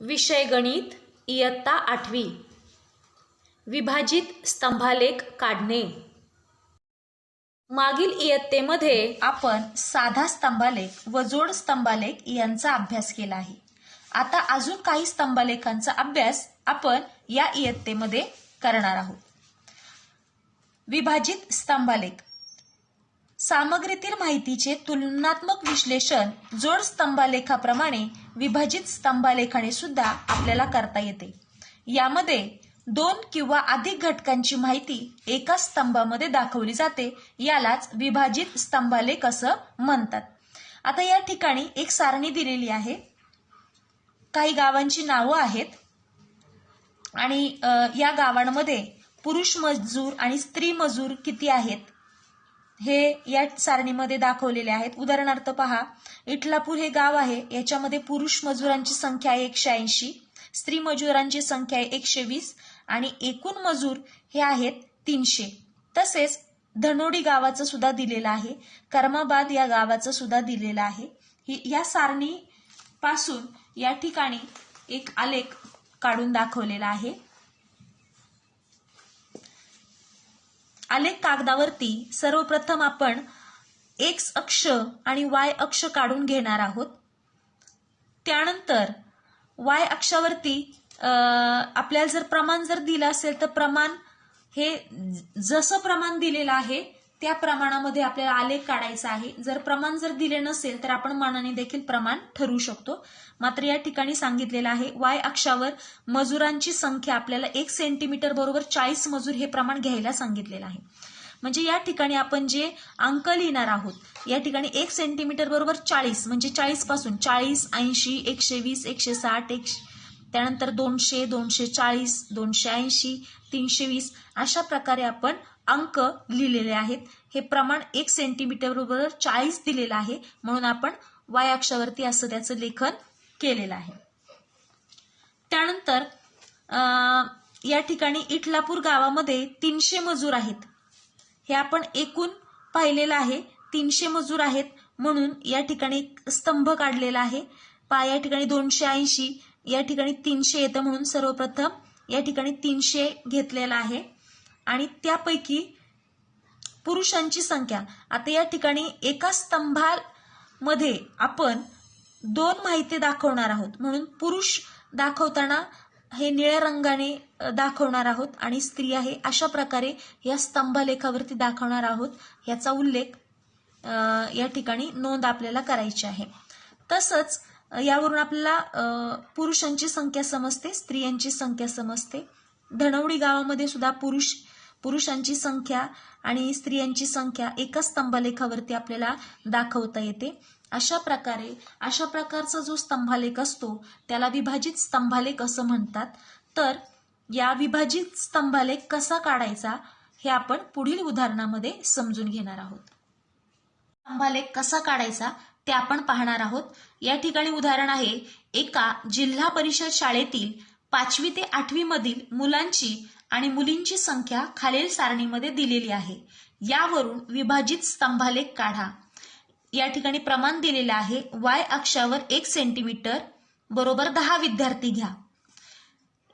विषय गणित इयत्ता आठवी. विभाजित स्तंभालेख काढणे. मागील इयत्तेमध्ये आपण साधा स्तंभालेख व जोड स्तंभालेख यांचा अभ्यास केला आहे. आता अजून काही स्तंभालेखांचा अभ्यास आपण या इयत्तेमध्ये करणार आहोत. विभाजित स्तंभालेख. सामग्रीतील माहितीचे तुलनात्मक विश्लेषण जोड स्तंभालेखाप्रमाणे विभाजित स्तंभालेखाने सुद्धा आपल्याला करता येते. यामध्ये दोन किंवा अधिक घटकांची माहिती एका स्तंभामध्ये दाखवली जाते यालाच विभाजित स्तंभालेख असं म्हणतात. आता या ठिकाणी एक सारणी दिलेली आहे. काही गावांची नावं आहेत. आणि या गावांमध्ये पुरुष मजूर आणि स्त्री मजूर किती आहेत? हे या सारणीमध्ये दाखवलेले आहेत. उदाहरणार्थ पहा इटलापूर हे गाव आहे. याच्यामध्ये पुरुष मजुरांची संख्या आहे एकशे ऐंशी स्त्री मजुरांची संख्या आहे एकशे वीस आणि एकूण मजूर हे आहेत तीनशे. तसेच धनोडी गावाचं सुद्धा दिलेलं आहे. कर्माबाद या गावाचं सुद्धा दिलेलं आहे. ही या सारणी पासून या ठिकाणी एक आलेख काढून दाखवलेला आहे. आलेख कागदावरती सर्वप्रथम आपण एक्स अक्ष आणि वाय अक्ष काढून घेणार आहोत. त्यानंतर वाय अक्षावरती आपल्याला जर प्रमाण जर दिलं असेल तर प्रमाण हे ज- जसं प्रमाण दिलेलं आहे त्या प्रमाणामध्ये आपल्याला आलेख काढायचा आहे. जर प्रमाण जर दिले नसेल तर आपण मानाने देखील प्रमाण ठरवू शकतो. मात्र या ठिकाणी सांगितलेलं आहे वाय अक्षावर मजुरांची संख्या आपल्याला एक सेंटीमीटर बरोबर चाळीस मजूर हे प्रमाण घ्यायला सांगितलेलं आहे. म्हणजे या ठिकाणी आपण जे अंक लिहिणार आहोत या ठिकाणी एक सेंटीमीटर बरोबर चाळीस म्हणजे चाळीसपासून चाळीस ऐंशी एकशे वीस एकशे साठ एकशे त्यानंतर दोनशे दोनशे चाळीस दोनशे ऐंशी तीनशे वीस अशा प्रकारे आपण अंक लिहिलेले आहेत. हे प्रमाण एक सेंटीमीटर बरोबर चाळीस दिलेलं आहे. म्हणून आपण वाय अक्षावरती असं त्याचं लेखन केलेलं आहे. त्यानंतर या ठिकाणी इटलापूर गावामध्ये तीनशे मजूर आहेत. हे आपण एकूण पाहिलेलं आहे. तीनशे मजूर आहेत म्हणून या ठिकाणी एक स्तंभ काढलेला आहे. पा या ठिकाणी दोनशे ऐंशी या ठिकाणी तीनशे येतं म्हणून सर्वप्रथम या ठिकाणी तीनशे घेतलेला आहे. आणि त्यापैकी पुरुषांची संख्या. आता या ठिकाणी एका स्तंभामध्ये आपण दोन माहिती दाखवणार आहोत. म्हणून पुरुष दाखवताना हे निळ्या रंगाने दाखवणार आहोत आणि स्त्री आहे अशा प्रकारे या स्तंभलेखावरती दाखवणार आहोत. याचा उल्लेख या ठिकाणी नोंद आपल्याला करायची आहे. तसंच यावरून आपल्याला पुरुषांची संख्या समजते स्त्रियांची संख्या समजते. धनवडी गावामध्ये सुद्धा पुरुष पुरुषांची संख्या आणि स्त्रियांची संख्या एका स्तंभलेखावरती आपल्याला दाखवता येते. अशा प्रकारे अशा प्रकारचा जो स्तंभालेख असतो त्याला विभाजित स्तंभालेख असं म्हणतात. तर या विभाजित स्तंभालेख कसा काढायचा हे आपण पुढील उदाहरणामध्ये समजून घेणार आहोत. स्तंभालेख कसा काढायचा ते आपण पाहणार आहोत. या ठिकाणी उदाहरण आहे एका जिल्हा परिषद शाळेतील पाचवी ते आठवी मधील मुलांची आणि मुलींची संख्या खालील सारणीमध्ये दिलेली आहे. यावरून विभाजित स्तंभालेख काढा. या ठिकाणी प्रमाण दिलेलं आहे. वाय अक्षावर एक सेंटीमीटर बरोबर दहा विद्यार्थी घ्या.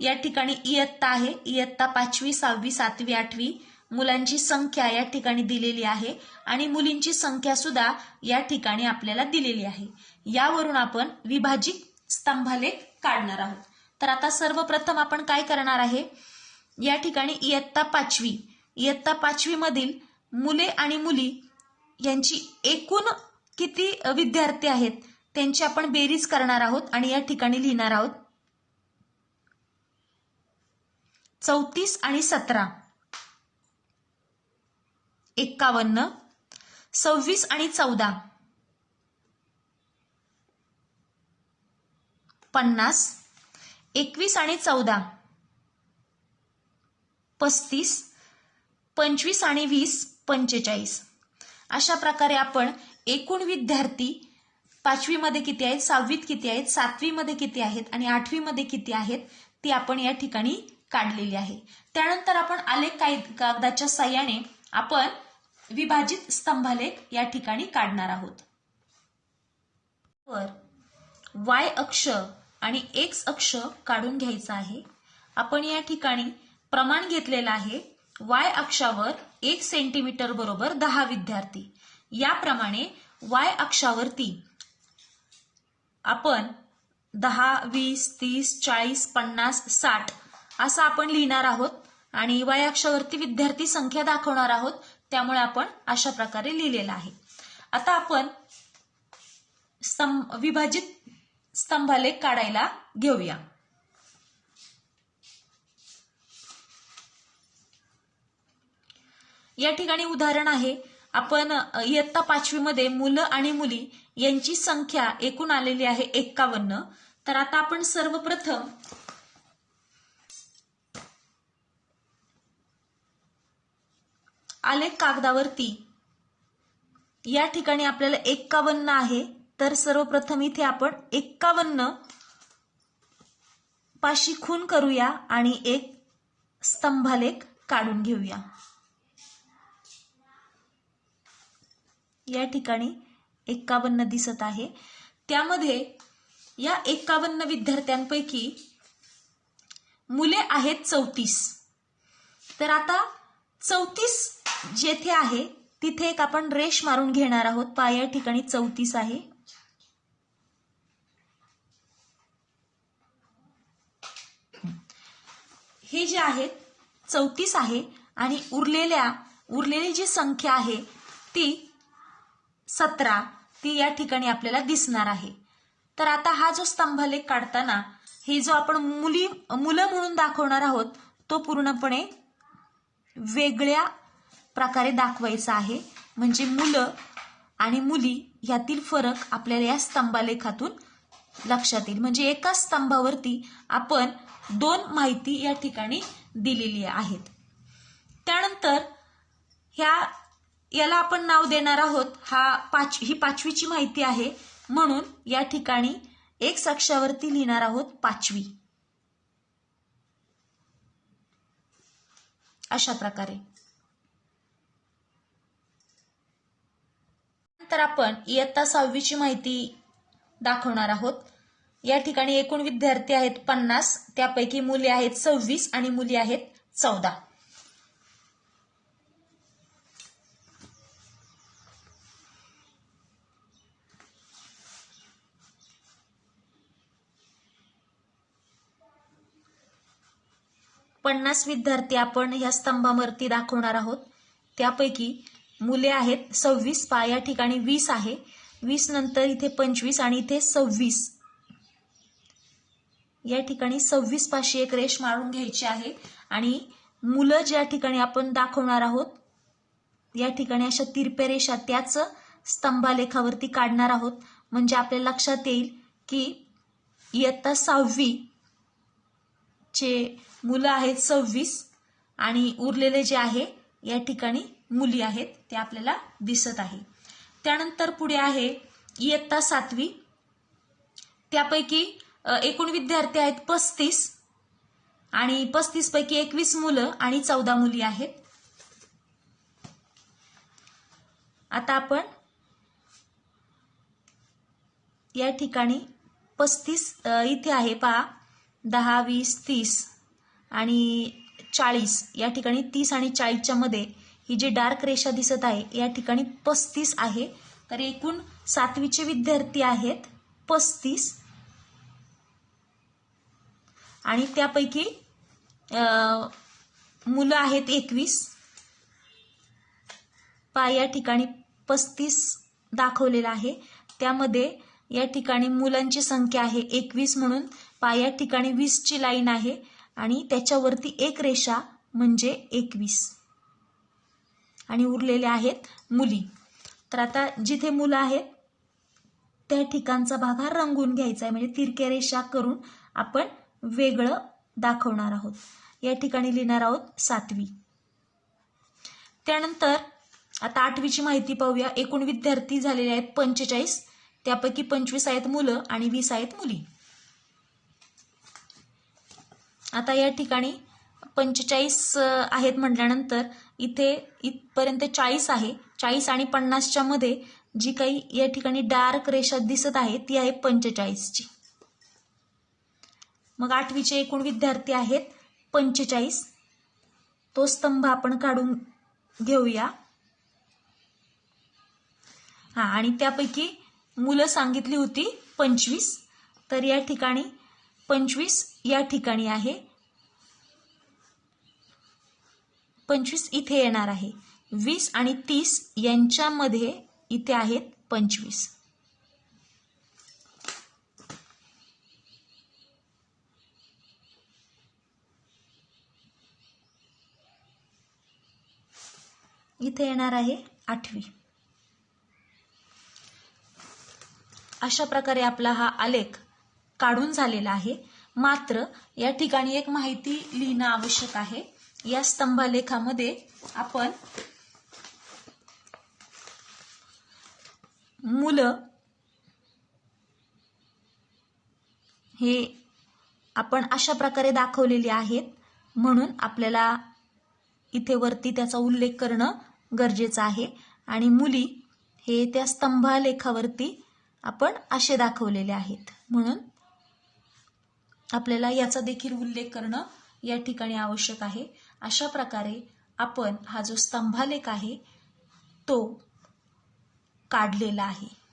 या ठिकाणी इयत्ता आहे. इयत्ता पाचवी सहावी सातवी आठवी मुलांची संख्या या ठिकाणी दिलेली आहे आणि मुलींची संख्या सुद्धा या ठिकाणी आपल्याला दिलेली आहे. यावरून आपण विभाजित स्तंभालेख काढणार आहोत. तर आता सर्वप्रथम आपण काय करणार आहे? या ठिकाणी इयत्ता पाचवी. इयत्ता पाचवी मधील मुले आणि मुली यांची एकूण किती विद्यार्थी आहेत त्यांची आपण बेरीज करणार आहोत आणि या ठिकाणी लिहिणार आहोत. चौतीस आणि सतरा. एक्कावन्न. सव्वीस आणि चौदा. पन्नास. एकवीस आणि चौदा. पस्तीस पंचवीस आणि वीस पंचेचाळीस. अशा प्रकारे आपण एकूण विद्यार्थी पाचवीमध्ये किती आहेत सहावीत किती आहेत सातवीमध्ये किती आहेत आणि आठवीमध्ये किती आहेत ती आपण या ठिकाणी काढलेली आहे. त्यानंतर आपण आलेख काय कागदाच्या साह्याने आपण विभाजित स्तंभालेख या ठिकाणी काढणार आहोत. वर वाय अक्ष आणि एक्स अक्ष काढून घ्यायचा आहे. आपण या ठिकाणी प्रमाण घेतलेलं आहे. वाय अक्षावर एक सेंटीमीटर बरोबर दहा विद्यार्थी. याप्रमाणे वाय अक्षावरती आपण दहा वीस तीस चाळीस पन्नास साठ असं आपण लिहिणार आहोत आणि वाय अक्षावरती विद्यार्थी संख्या दाखवणार आहोत. त्यामुळे आपण अशा प्रकारे लिहिलेलं आहे. आता आपण स्तंभ विभाजित स्तंभालेख काढायला घेऊया. या ठिकाणी उदाहरण आहे. आपण इयत्ता पाचवीमध्ये मुलं आणि मुली यांची संख्या एकूण आलेली आहे एक्कावन्न. तर आता आपण सर्वप्रथम आलेख कागदावरती. या ठिकाणी आपल्याला एक्कावन्न आहे. तर सर्वप्रथम इथे आपण एक्कावन्न पाशी खून करूया आणि एक स्तंभालेख काढून घेऊया. या ठिकाणी एक्कावन्न दिसत आहे. त्यामध्ये या एक्कावन्न विद्यार्थ्यांपैकी मुले आहेत चौतीस. तर आता चौतीस जेथे आहे तिथे एक आपण रेष मारून घेणार आहोत. पा या ठिकाणी चौतीस आहे. हे जे आहेत चौतीस आहे आणि उरलेल्या उरलेली जी संख्या आहे ती सतरा ती या ठिकाणी आपल्याला दिसणार आहे. तर आता हा जो स्तंभालेख काढताना हे जो आपण मुली मुलं म्हणून दाखवणार आहोत तो पूर्णपणे वेगळ्या प्रकारे दाखवायचा आहे. म्हणजे मुलं आणि मुली यातील फरक आपल्याला या स्तंभालेखातून लक्षात येईल. म्हणजे एका स्तंभावरती आपण दोन माहिती या ठिकाणी दिलेली आहेत. त्यानंतर ह्या याला आपण नाव देणार आहोत. हा पाच ही पाचवीची माहिती आहे. म्हणून या ठिकाणी एक अक्षावरती लिहिणार आहोत पाचवी. अशा प्रकारे. नंतर आपण इयत्ता सहावीची माहिती दाखवणार आहोत. या ठिकाणी एकूण विद्यार्थी आहेत पन्नास. त्यापैकी मुले आहेत सव्वीस आणि मुली आहेत चौदा. पन्नास विद्यार्थी आपण ह्या स्तंभावरती दाखवणार आहोत. त्यापैकी मुले आहेत सव्वीस पा या ठिकाणी वीस आहे. वीस नंतर इथे पंचवीस आणि इथे सव्वीस. या ठिकाणी सव्वीस पाशी एक रेष मारून घ्यायची आहे. आणि मुलं ज्या ठिकाणी आपण दाखवणार आहोत या ठिकाणी अशा तिरप्या रेषा त्याच स्तंभालेखावरती काढणार आहोत. म्हणजे आपल्या लक्षात येईल की इयत्ता सहावी चे मुलं आहेत सव्वीस आणि उरलेले जे आहे या ठिकाणी मुली आहेत ते आपल्याला दिसत आहे. त्यानंतर पुढे आहे इयत्ता सातवी. त्यापैकी एकूण विद्यार्थी आहेत पस्तीस आणि पस्तीस पैकी एकवीस मुलं आणि चौदा मुली आहेत. आता आपण या ठिकाणी पस्तीस इथे आहे पहा दहा वीस तीस. आणि चाळीस या ठिकाणी तीस आणि चाळीसच्या मध्ये ही जी डार्क रेषा दिसत आहे या ठिकाणी पस्तीस आहे. तर एकूण सातवीचे विद्यार्थी आहेत पस्तीस. आणि त्यापैकी मुलं आहेत एकवीस. पा या ठिकाणी पस्तीस दाखवलेला आहे. त्यामध्ये या ठिकाणी मुलांची संख्या आहे एकवीस म्हणून. पा या ठिकाणी वीसची लाईन आहे. आणि त्याच्यावरती एक रेषा म्हणजे एकवीस. आणि उरलेल्या आहेत मुली. तर आता जिथे मुलं आहेत त्या ठिकाणचा भाग हा रंगून घ्यायचा आहे. म्हणजे तिरक्या रेषा करून आपण वेगळं दाखवणार आहोत. या ठिकाणी लिहिणार आहोत सातवी. त्यानंतर आता आठवीची माहिती पाहूया. एकूण विद्यार्थी झालेले आहेत पंचेचाळीस. त्यापैकी पंचवीस आहेत मुलं आणि वीस आहेत मुली. आता या ठिकाणी पंचेचाळीस आहेत म्हटल्यानंतर इथे इथपर्यंत चाळीस आहे. चाळीस आणि पन्नासच्या मध्ये जी काही या ठिकाणी डार्क रेषा दिसत आहे ती आहे पंचेचाळीसची. मग आठवीचे एकूण विद्यार्थी आहेत पंचेचाळीस. तो स्तंभ आपण काढून घेऊया. हा आणि त्यापैकी मुलं सांगितली होती पंचवीस. तर या ठिकाणी पंचवीस या ठिकाणी आहे. पंचवीस इथे येणार आहे. वीस आणि तीस यांच्यामध्ये इथे आहेत पंचवीस. इथे येणार आहे आठवी. अशा प्रकारे आपला हा आलेख काढून झालेला आहे. मात्र या ठिकाणी एक माहिती लिहिणं आवश्यक आहे. या स्तंभालेखामध्ये आपण मुलं हे आपण अशा प्रकारे दाखवलेली आहेत. म्हणून आपल्याला इथे वरती त्याचा उल्लेख करणं गरजेचं आहे. आणि मुली हे त्या स्तंभालेखावरती आपण असे दाखवलेले आहेत. म्हणून आपल्याला याचा देखील उल्लेख करणं या ठिकाणी आवश्यक आहे. अशा प्रकारे आपण हा जो स्तंभालेख आहे तो काढलेला आहे.